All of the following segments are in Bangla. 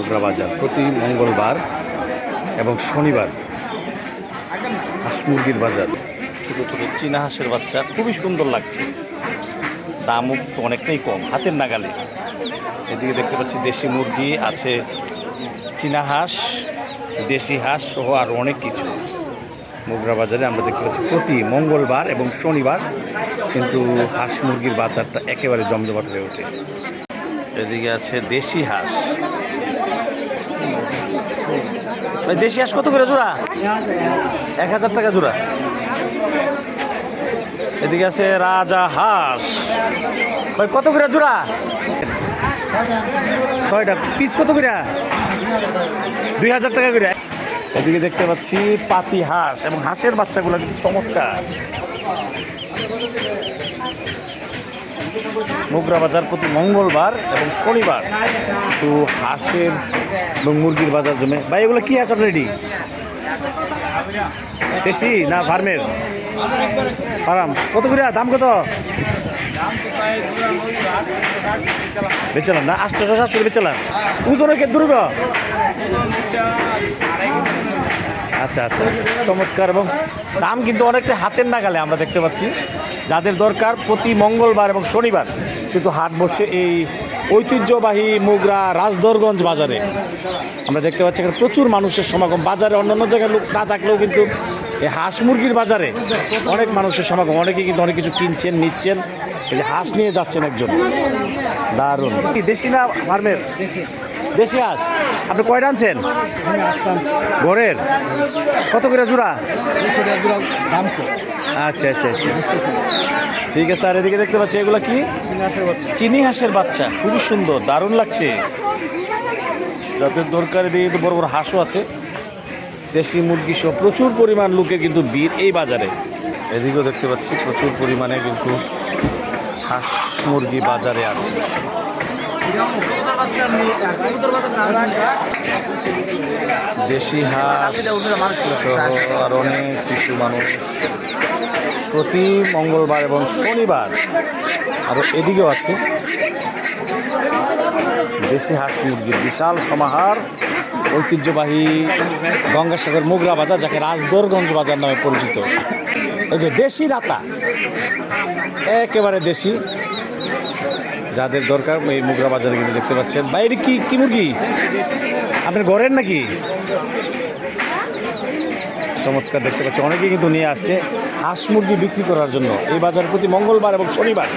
মোগরা বাজার প্রতি মঙ্গলবার এবং শনিবার হাঁস মুরগির বাজার। ছোটো ছোটো চীনা হাঁসের বাচ্চা, খুবই সুন্দর লাগছে। দামও তো অনেকটাই কম, হাতের নাগালে। এদিকে দেখতে পাচ্ছি দেশি মুরগি আছে, চীনা হাঁস, দেশি হাঁস সহ আরও অনেক কিছু। মোগরা বাজারে আমরা দেখতে পাচ্ছি প্রতি মঙ্গলবার এবং শনিবার কিন্তু হাঁস মুরগির বাজারটা একেবারে জমজমাট হয়ে ওঠে। এদিকে আছে দেশি হাঁস। দেশি হাঁস কত করে জোড়া? এক হাজার টাকা জোড়া। এদিকে আছে রাজা হাঁস। ভাই, কত করে জোড়া? ছয়টা। পিস কত করে? দুই হাজার টাকা করে। এদিকে দেখতে পাচ্ছি পাতি হাঁস এবং হাঁসের বাচ্চাগুলো কিন্তু চমৎকার। মোগরা বাজার প্রতি মঙ্গলবার এবং শনিবার তো হাঁসের এবং মুরগির বাজার জমে। ভাই, এগুলো কী হাঁস আপনার রেডি দেশি না ফার্মের? ফার্ম। কত করে? দাম কত? বেচালাম না, আটশো সাতশো বেচালাম। ওজনে কে দুর্গ? আচ্ছা আচ্ছা। চমৎকার এবং দাম কিন্তু অনেকটা হাতের নাগালে আমরা দেখতে পাচ্ছি। যাদের দরকার প্রতি মঙ্গলবার এবং শনিবার। কিন্তু হাট বসে এই ঐতিহ্যবাহী মুগরা রাজদরগঞ্জ বাজারে। আমরা দেখতে পাচ্ছি এখানে প্রচুর মানুষের সমাগম। বাজারে অন্যান্য জায়গায় লোক না থাকলেও কিন্তু এই হাঁস মুরগির বাজারে অনেক মানুষের সমাগম। অনেকে কিন্তু অনেক কিছু কিনছেন, নিচ্ছেন। এই যে হাঁস নিয়ে যাচ্ছেন একজন। দারুণ। দেশি না ফার্মের? হাঁস। আপনি কয়টা আনছেন? ঘরের? কত করে জোড়া? দাম আচ্ছা আচ্ছা আচ্ছা। ঠিক আছে, আর এদিকে দেখতে পাচ্ছি এগুলো কি? চিনি হাঁসের বাচ্চা, খুবই সুন্দর, দারুণ লাগছে। যাদের দরকার এদিকে কিন্তু বড় বড় হাঁসও আছে। দেশি মুরগি সহ প্রচুর পরিমাণ লোকে কিন্তু ভিড় এই বাজারে। এদিকেও দেখতে পাচ্ছি প্রচুর পরিমাণে কিন্তু হাঁস মুরগি বাজারে আছে। দেশি হাঁস আর অনেক কিছু মানুষ। প্রতি মঙ্গলবার এবং শনিবার আরও এদিকেও আছে। দেশি হাঁস মুরগির বিশাল সমাহার। ঐতিহ্যবাহী গঙ্গাসাগর মুগরা বাজার, যাকে রাজদরগঞ্জ বাজার নামে পরিচিত। এই যে দেশি রাতা, একেবারে দেশি। যাদের দরকার, এই মুগরা বাজারে কিন্তু দেখতে পাচ্ছেন। বাইরে কি কি মুরগি? আপনার ঘরের নাকি? চমৎকার দেখতে পাচ্ছি অনেকেই কিন্তু নিয়ে আসছে হাঁস মুরগি বিক্রি করার জন্য। এই বাজার প্রতি মঙ্গলবার এবং শনিবার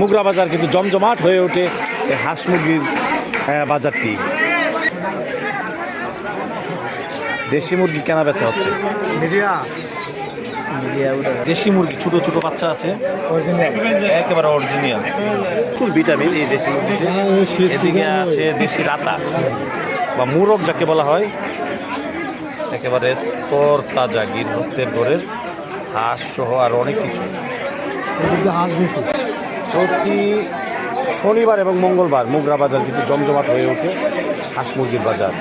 মুগরা বাজার কিন্তু জমজমাট হয়ে ওঠে এই হাঁস মুরগির বাজারটি। দেশি মুরগি কেনা বেচা হচ্ছে দেশি মুরগি ছোট ছোট বাচ্চা আছে। অরিজিনাল একেবারে অরিজিনাল প্রচুর ভিটামিন এই দেশি মুরগিতে এদিকে আছে দেশি রাতা বা মুরগ যাকে বলা হয়। একেবারে তর তাজা গৃহস্থের ঘরের হাঁস সহ আর অনেক কিছু। হাঁস বেশি। প্রতি শনিবার এবং মঙ্গলবার মুগরা বাজার কিন্তু জমজমাট হয়ে ওঠে হাঁস মুরগির বাজার।